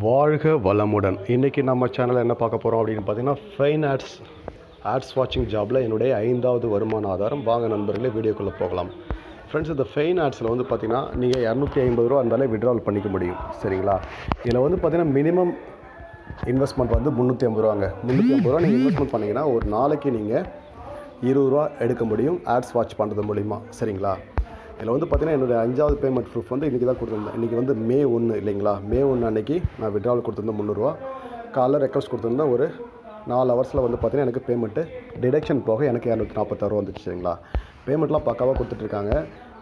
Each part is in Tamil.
வாழ்க வளமுடன். இன்றைக்கி நம்ம சேனலில் என்ன பார்க்க போகிறோம் அப்படின்னு பார்த்தீங்கன்னா ஃபைன் ஆட்ஸ் ஆட்ஸ் வாட்சிங் ஜாபில் என்னுடைய ஐந்தாவது வருமான ஆதாரம். வாங்க நண்பர்களே வீடியோக்குள்ளே போகலாம். ஃப்ரெண்ட்ஸ் இந்த ஃபெயின் ஆட்ஸில் வந்து பார்த்தீங்கன்னா நீங்கள் இரநூத்தி ஐம்பது ரூபா இருந்தாலே விட்ரால் பண்ணிக்க முடியும். சரிங்களா? இதில் வந்து பார்த்தீங்கன்னா மினிமம் இன்வெஸ்ட்மெண்ட் வந்து முந்நூற்றி ஐம்பது ரூபாங்க. முந்நூற்றி ஐம்பது ரூபா நீங்கள் இன்வெஸ்ட்மெண்ட் பண்ணிங்கன்னா ஒரு நாளைக்கு நீங்கள் இருபது ரூபா எடுக்க முடியும் ஆட்ஸ் வாட்ச் பண்ணுறது மூலிமா சரிங்களா? இதில் வந்து பார்த்தீங்கன்னா என்னுடைய அஞ்சாவது பேமெண்ட் ப்ரூஃப் வந்து இன்றைக்கி தான் கொடுத்துருந்தேன். இன்றைக்கி வந்து மே ஒன்று இல்லைங்களா? மே ஒன்று அன்னைக்கு நான் விட்ராவல் கொடுத்துருந்தேன் முந்நூறுரூவா காலைல ரெக்வஸ்ட் கொடுத்துருந்தேன் ஒரு நாலு ஹவர்ஸில் வந்து பார்த்தீங்கன்னா எனக்கு பேமெண்ட்டு டிடக்ஷன் போக எனக்கு இரநூத்தி நாற்பத்தாறு வந்துச்சு சரிங்களா பேமெண்ட்லாம் பக்காவாக கொடுத்துட்ருக்காங்க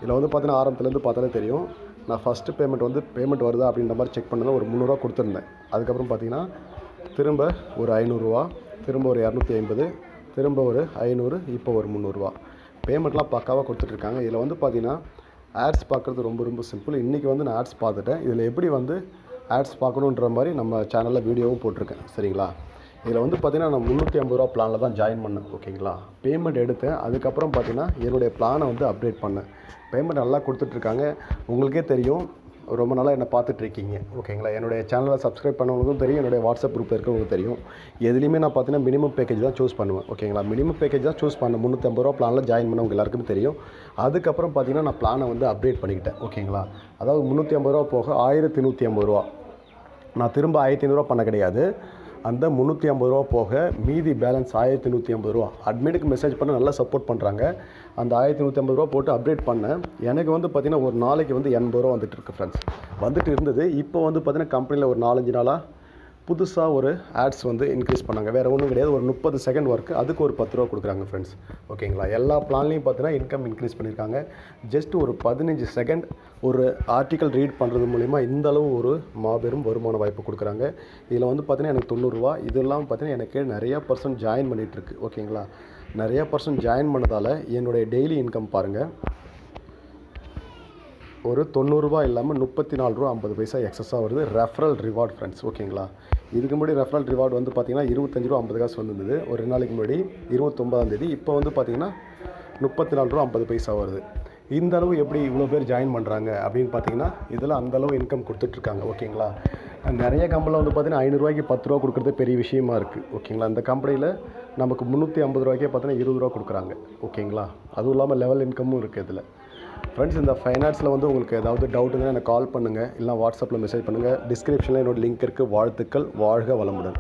இதில் வந்து பார்த்தீங்கன்னா ஆரம்பத்துலேருந்து பார்த்தாலே தெரியும். நான் ஃபஸ்ட்டு பேமெண்ட் வந்து பேமெண்ட் வருதா அப்படின்ற மாதிரி செக் பண்ணதில் ஒரு முந்நூறுரூவா கொடுத்துருந்தேன். அதுக்கப்புறம் பார்த்தீங்கன்னா திரும்ப ஒரு ஐநூறுரூவா திரும்ப ஒரு இரநூத்தி ஐம்பது திரும்ப ஒரு ஐநூறு இப்போ ஒரு முந்நூறுரூவா பேமெண்ட்லாம் பக்காவாக கொடுத்துட்ருக்காங்க. இதில் வந்து பார்த்தீங்கன்னா ஆட்ஸ் பார்க்குறது ரொம்ப ரொம்ப சிம்பிள். இன்றைக்கி வந்து நான் ஆட்ஸ் பார்த்துட்டேன். இதில் எப்படி வந்து ஆட்ஸ் பார்க்கணுன்ற மாதிரி நம்ம சேனலில் வீடியோவும் போட்டிருக்கேன். சரிங்களா? இதில் வந்து பார்த்தீங்கன்னா நான் முந்நூற்றி ஐம்பது ரூபா பிளானில் தான் ஜாயின் பண்ணேன். ஓகேங்களா? பேமெண்ட் எடுத்தேன். அதுக்கப்புறம் பார்த்தீங்கன்னா என்னுடைய பிளானை வந்து அப்டேட் பண்ணேன். பேமெண்ட் நல்லா கொடுத்துட்ருக்காங்க. உங்களுக்கே தெரியும். ரொம்ப நாளாக என்னை பார்த்துட்ருக்கீங்க ஓகேங்களா? என்னுடைய சேனலை சப்ஸ்கிரைப் பண்ணவங்களுக்கும் தெரியும் என்னுடைய வாட்ஸ்அப் குரூப்பில் இருக்கவங்களுக்கும் தெரியும். எதுலேயுமே நான் பார்த்தீங்கன்னா மினிமம் பேக்கேஜ் தான் சூஸ் பண்ணுவேன் ஓகேங்களா? மினிமம் பேக்கேஜ் தான் சூஸ் பண்ண முந்நூற்றம்பது ரூபா பிளானில் ஜாயின் பண்ணவங்க எல்லாருக்குமே தெரியும். அதுக்கப்புறம் பார்த்தீங்கன்னா நான் பிளானை வந்து அப்டேட் பண்ணிக்கிட்டேன் ஓகேங்களா? அதாவது முந்நூற்றி ஐம்பது ரூபா போக ஆயிரத்தி நூற்றி ஐம்பது ரூபா. நான் திரும்ப ஆயிரத்தி ஐநூறுரூவா பண்ண கிடையாது. அந்த முந்நூற்றி ஐம்பது ரூபா போக மீதி பேலன்ஸ் ஆயிரத்தி நூற்றி ஐம்பது ரூபா. அட்மிட்டுக்கு மெசேஜ் பண்ண நல்லா சப்போர்ட் பண்ணுறாங்க அந்த ஆயிரத்தி நூற்றி ஐம்பது ரூபா போட்டு அப்டேட் பண்ணேன். எனக்கு வந்து பார்த்திங்கன்னா ஒரு நாளைக்கு வந்து எண்பது ரூபா வந்துட்டு இருக்கு ஃப்ரெண்ட்ஸ் வந்துட்டு இருந்தது. இப்போ வந்து பார்த்திங்கன்னா கம்பெனியில் ஒரு நாலஞ்சு நாளாக புதுசாக ஒரு ஆட்ஸ் வந்து இன்க்ரீஸ் பண்ணாங்க. வேறு ஒன்றும் கிடையாது. ஒரு முப்பது செகண்ட் ஒர்க்கு அதுக்கு ஒரு பத்து ரூபா கொடுக்குறாங்க ஃப்ரெண்ட்ஸ் ஓகேங்களா எல்லா பிளான்லேயும் பார்த்தீங்கன்னா இன்கம் இன்க்ரீஸ் பண்ணியிருக்காங்க. ஜஸ்ட் ஒரு பதினஞ்சு செகண்ட் ஒரு ஆர்டிக்கல் ரீட் பண்ணுறது மூலிமா இந்த அளவு ஒரு மாபெரும் வருமான வாய்ப்பு கொடுக்குறாங்க. இதில் வந்து பார்த்தீங்கன்னா எனக்கு தொண்ணூறுரூவா இதெல்லாம் பார்த்தீங்கன்னா எனக்கு நிறையா பர்சன்ட் ஜாயின் பண்ணிகிட்ருக்கு ஓகேங்களா நிறையா பர்சன்ட் ஜாயின் பண்ணதால் என்னுடைய டெய்லி இன்கம் பாருங்கள் ஒரு தொண்ணூறுரூவா இல்லாமல் முப்பத்தி நாலு ரூபா ஐம்பது பைசா எக்ஸஸாக வருது. ரெஃபரல் ரிவார்ட் ஃப்ரெண்ட்ஸ் ஓகேங்களா இதுக்கு முன்னாடி ரெஃபரல் ரிவார்டு வந்து பார்த்தீங்கன்னா இருபத்தஞ்சு ரூபா ஐம்பது காசு வந்திருந்தது. ஒரு ரெண்டு நாளைக்கு முன்னாடி இருபத்தொம்பதாம் தேதி. இப்போ வந்து பார்த்தீங்கன்னா முப்பத்தி நாலு ரூபா ஐம்பது பைசா வருது. இந்த அளவு எப்படி இவ்வளோ பேர் ஜாயின் பண்ணுறாங்க அப்படின்னு பார்த்தீங்கன்னா இதில் அந்த அளவு இன்கம் கொடுத்துட்ருக்காங்க. ஓகேங்களா? நிறைய கம்பெனியில் வந்து பார்த்தீங்கன்னா ஐநூறுரூவாய்க்கு பத்து ரூபா கொடுக்குறது பெரிய விஷயமா இருக்குது ஓகேங்களா? அந்த கம்பெனியில் நமக்கு முந்நூற்றி ஐம்பது ரூபாய்க்கே பார்த்தீங்கன்னா இருபது ரூபா கொடுக்குறாங்க. ஓகேங்களா? அதுவும் இல்லாமல் லெவல் இன்கமும் இருக்குது இதில். ஃப்ரெண்ட்ஸ் இந்த ஃபைன் ஆர்ட்ஸில் வந்து உங்களுக்கு ஏதாவது டவுட்டுன்னா எனக்கு கால் பண்ணுங்கள் இல்லை வாட்ஸ்அப்பில் மெசேஜ் பண்ணுங்கள் டிஸ்கிரிப்ஷனில் என்னோட லிங்க் இருக்குது வாழ்த்துக்கள். வாழ்க வளமுடன்.